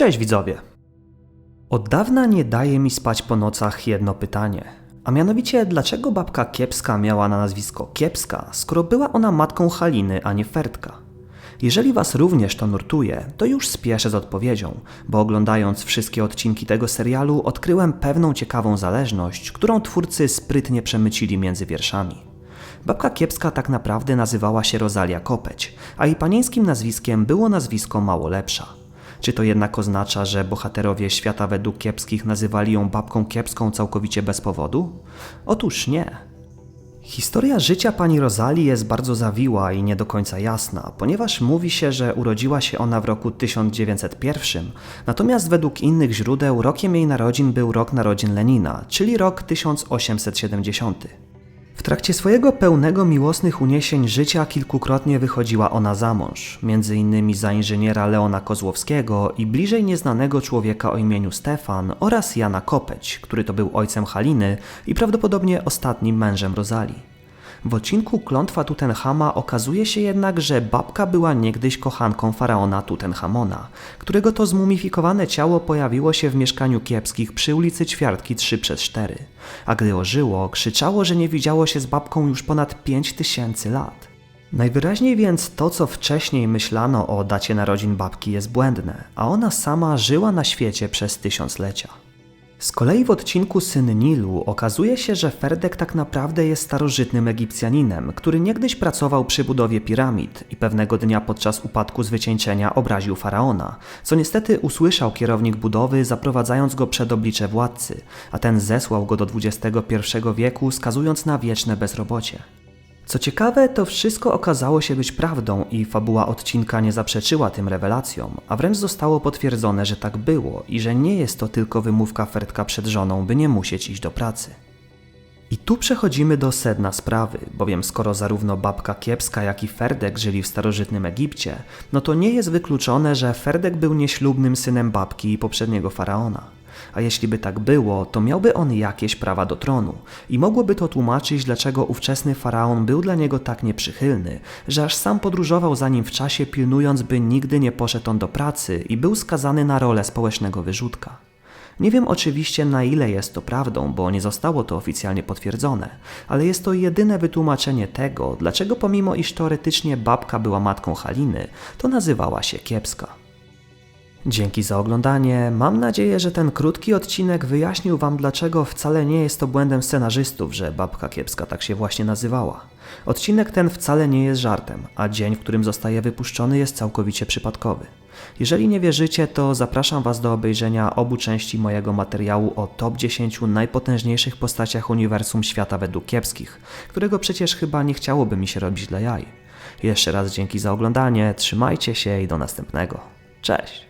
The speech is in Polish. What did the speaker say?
Cześć widzowie! Od dawna nie daje mi spać po nocach jedno pytanie. A mianowicie, dlaczego babka Kiepska miała na nazwisko Kiepska, skoro była ona matką Haliny, a nie Fertka? Jeżeli Was również to nurtuje, to już spieszę z odpowiedzią, bo oglądając wszystkie odcinki tego serialu odkryłem pewną ciekawą zależność, którą twórcy sprytnie przemycili między wierszami. Babka Kiepska tak naprawdę nazywała się Rosalia Kopeć, a jej panieńskim nazwiskiem było nazwisko mało lepsza. Czy to jednak oznacza, że bohaterowie świata według kiepskich nazywali ją babką kiepską całkowicie bez powodu? Otóż nie. Historia życia pani Rozali jest bardzo zawiła i nie do końca jasna, ponieważ mówi się, że urodziła się ona w roku 1901, natomiast według innych źródeł rokiem jej narodzin był rok narodzin Lenina, czyli rok 1870. W trakcie swojego pełnego miłosnych uniesień życia kilkukrotnie wychodziła ona za mąż, między innymi za inżyniera Leona Kozłowskiego i bliżej nieznanego człowieka o imieniu Stefan oraz Jana Kopeć, który to był ojcem Haliny i prawdopodobnie ostatnim mężem Rozali. W odcinku Klątwa Tutenchama okazuje się jednak, że babka była niegdyś kochanką faraona Tutenchamona, którego to zmumifikowane ciało pojawiło się w mieszkaniu kiepskich przy ulicy Ćwiartki 3 przez 4, a gdy ożyło, krzyczało, że nie widziało się z babką już ponad 5000 lat. Najwyraźniej więc to, co wcześniej myślano o dacie narodzin babki jest błędne, a ona sama żyła na świecie przez tysiąclecia. Z kolei w odcinku Syn Nilu okazuje się, że Ferdek tak naprawdę jest starożytnym Egipcjaninem, który niegdyś pracował przy budowie piramid i pewnego dnia podczas upadku z obraził faraona, co niestety usłyszał kierownik budowy, zaprowadzając go przed oblicze władcy, a ten zesłał go do XXI wieku, skazując na wieczne bezrobocie. Co ciekawe, to wszystko okazało się być prawdą i fabuła odcinka nie zaprzeczyła tym rewelacjom, a wręcz zostało potwierdzone, że tak było i że nie jest to tylko wymówka Fertka przed żoną, by nie musieć iść do pracy. I tu przechodzimy do sedna sprawy, bowiem skoro zarówno babka Kiepska, jak i Ferdek żyli w starożytnym Egipcie, no to nie jest wykluczone, że Ferdek był nieślubnym synem babki i poprzedniego faraona. A jeśli by tak było, to miałby on jakieś prawa do tronu i mogłoby to tłumaczyć, dlaczego ówczesny faraon był dla niego tak nieprzychylny, że aż sam podróżował za nim w czasie, pilnując, by nigdy nie poszedł on do pracy i był skazany na rolę społecznego wyrzutka. Nie wiem oczywiście na ile jest to prawdą, bo nie zostało to oficjalnie potwierdzone, ale jest to jedyne wytłumaczenie tego, dlaczego pomimo iż teoretycznie babka była matką Haliny, to nazywała się kiepska. Dzięki za oglądanie. Mam nadzieję, że ten krótki odcinek wyjaśnił Wam, dlaczego wcale nie jest to błędem scenarzystów, że babka kiepska tak się właśnie nazywała. Odcinek ten wcale nie jest żartem, a dzień, w którym zostaje wypuszczony, jest całkowicie przypadkowy. Jeżeli nie wierzycie, to zapraszam Was do obejrzenia obu części mojego materiału o top 10 najpotężniejszych postaciach uniwersum świata według kiepskich, którego przecież chyba nie chciałoby mi się robić dla jaj. Jeszcze raz dzięki za oglądanie, trzymajcie się i do następnego. Cześć!